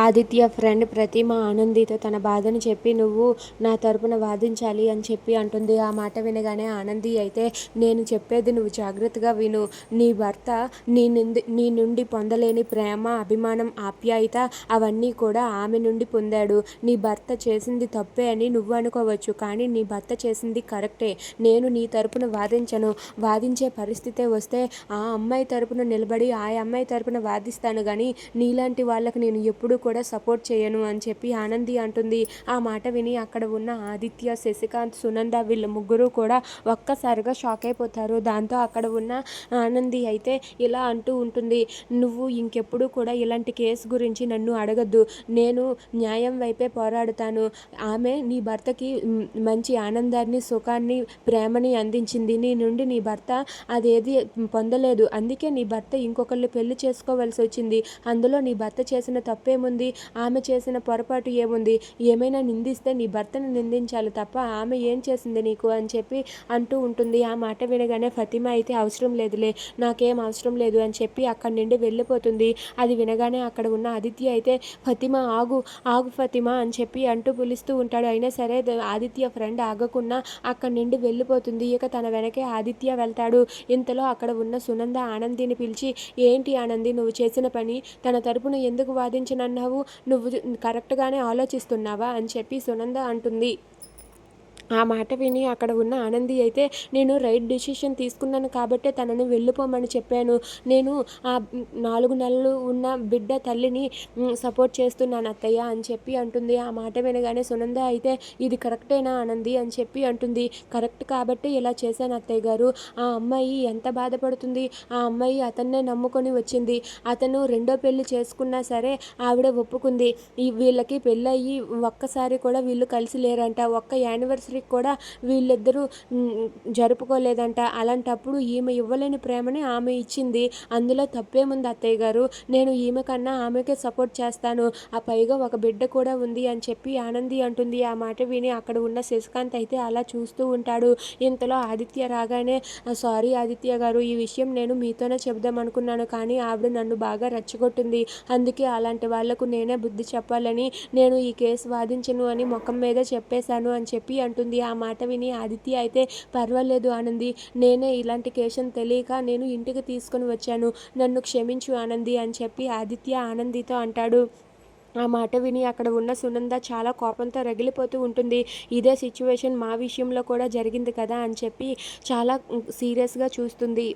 Aditya friend ప్రతిమ ఆనందితో తన బాధను చెప్పి నువ్వు నా తరపున వాదించాలి అని చెప్పి అంటుంది. ఆ మాట వినగానే ఆనంది అయితే నేను చెప్పేది నువ్వు జాగ్రత్తగా విను. నీ భర్త నీ నుండి నీ నుండి పొందలేని ప్రేమ అభిమానం ఆప్యాయత అవన్నీ కూడా ఆమె నుండి పొందాడు. నీ భర్త చేసింది తప్పే అని నువ్వు అనుకోవచ్చు కానీ నీ భర్త చేసింది కరెక్టే. నేను నీ తరపున వాదించను. వాదించే పరిస్థితే వస్తే ఆ అమ్మాయి తరపున నిలబడి ఆ అమ్మాయి తరపున వాదిస్తాను. కానీ నీలాంటి వాళ్ళకి నేను ఎప్పుడు కూడా సపోర్ట్ చేయను అని చెప్పి ఆనంది అంటుంది. ఆ మాట విని అక్కడ ఉన్న ఆదిత్య శశికాంత్ సునంద వీళ్ళ ముగ్గురు కూడా ఒక్కసారిగా షాక్ అయిపోతారు. దాంతో అక్కడ ఉన్న ఆనంది అయితే ఇలా అంటూ ఉంటుంది. నువ్వు ఇంకెప్పుడు కూడా ఇలాంటి కేసు గురించి నన్ను అడగద్దు. నేను న్యాయం వైపే పోరాడుతాను. ఆమె నీ భర్తకి మంచి ఆనందాన్ని సుఖాన్ని ప్రేమని అందించింది. నీ నుండి నీ భర్త అదేది పొందలేదు. అందుకే నీ భర్త ఇంకొకళ్ళు పెళ్ళి చేసుకోవాల్సి వచ్చింది. అందులో నీ భర్త చేసిన తప్పేముంది? ఆమె చేసిన పొరపాటు ఏముంది? ఏమైనా నిందిస్తే నీ భర్తను నిందించాలి తప్ప ఆమె ఏం చేసింది నీకు అని చెప్పి అంటూ ఉంటుంది. ఆ మాట వినగానే ఫతిమా అయితే అవసరం లేదులే నాకేం అవసరం లేదు అని చెప్పి అక్కడి నుండి వెళ్ళిపోతుంది. అది వినగానే అక్కడ ఉన్న ఆదిత్య అయితే ఫతిమా ఆగు ఆగు ఫతిమా అని చెప్పి అంటూ పిలుస్తూ ఉంటాడు. అయినా సరే ఆదిత్య ఫ్రెండ్ ఆగకుండా అక్కడి నుండి వెళ్ళిపోతుంది. ఇక తన వెనకే ఆదిత్య వెళ్తాడు. ఇంతలో అక్కడ ఉన్న సునంద ఆనందిని పిలిచి ఏంటి ఆనంది నువ్వు చేసిన పని? తన తరపున ఎందుకు వాదించనన్నావు? నువ్వు కరెక్ట్గానే ఆలోచిస్తున్నావా అని చెప్పి సునంద అంటుంది. ఆ మాట విని అక్కడ ఉన్న ఆనంది అయితే నేను రైట్ డిసిషన్ తీసుకున్నాను కాబట్టే తనని వెళ్ళిపోమని చెప్పాను. నేను ఆ నాలుగు నెలలు ఉన్న బిడ్డ తల్లిని సపోర్ట్ చేస్తున్నాను అత్తయ్య అని చెప్పి అంటుంది. ఆ మాట వినగానే సునంద అయితే ఇది కరెక్టేనా ఆనంది అని చెప్పి అంటుంది. కరెక్ట్ కాబట్టి ఇలా చేశాను అత్తయ్య గారు. ఆ అమ్మాయి ఎంత బాధపడుతుంది? ఆ అమ్మాయి అతన్నే నమ్ముకొని వచ్చింది. అతను రెండో పెళ్ళి చేసుకున్నా సరే ఆవిడ ఒప్పుకుంది. ఈ వీళ్ళకి పెళ్ళయి ఒక్కసారి కూడా వీళ్ళు కలిసి లేరంట. ఒక్క యానివర్సరీ యానివర్సరీకి కూడా వీళ్ళిద్దరూ జరుపుకోలేదంట. అలాంటప్పుడు ఈమె ఇవ్వలేని ప్రేమని ఆమె ఇచ్చింది. అందులో తప్పేముంది అత్తయ్య గారు? నేను ఈమె కన్నా ఆమెకే సపోర్ట్ చేస్తాను. ఆ పైగా ఒక బిడ్డ కూడా ఉంది అని చెప్పి ఆనంది అంటుంది. ఆ మాట విని అక్కడ ఉన్న శశికాంత్ అయితే అలా చూస్తూ ఉంటాడు. ఇంతలో ఆదిత్య రాగానే సారీ ఆదిత్య గారు ఈ విషయం నేను మీతోనే చెబుదాం అనుకున్నాను కానీ ఆవిడ నన్ను బాగా రెచ్చగొట్టింది. అందుకే అలాంటి వాళ్ళకు నేనే బుద్ధి చెప్పాలని నేను ఈ కేసు వాదించను అని ముఖం మీద చెప్పేశాను అని చెప్పి అంటుంది. ఆ మాట విని ఆదిత్య అయితే పర్వాలేదు ఆనంది. నేనే ఇలాంటి కేషన్ తెలియక నేను ఇంటికి తీసుకొని వచ్చాను. నన్ను క్షమించు ఆనంది అని చెప్పి ఆదిత్య ఆనందితో అంటాడు. ఆ మాట విని అక్కడ ఉన్న సునంద చాలా కోపంతో రగిలిపోతూ ఉంటుంది. ఇదే సిచ్యువేషన్ మా విషయంలో కూడా జరిగింది కదా అని చెప్పి చాలా సీరియస్గా చూస్తుంది.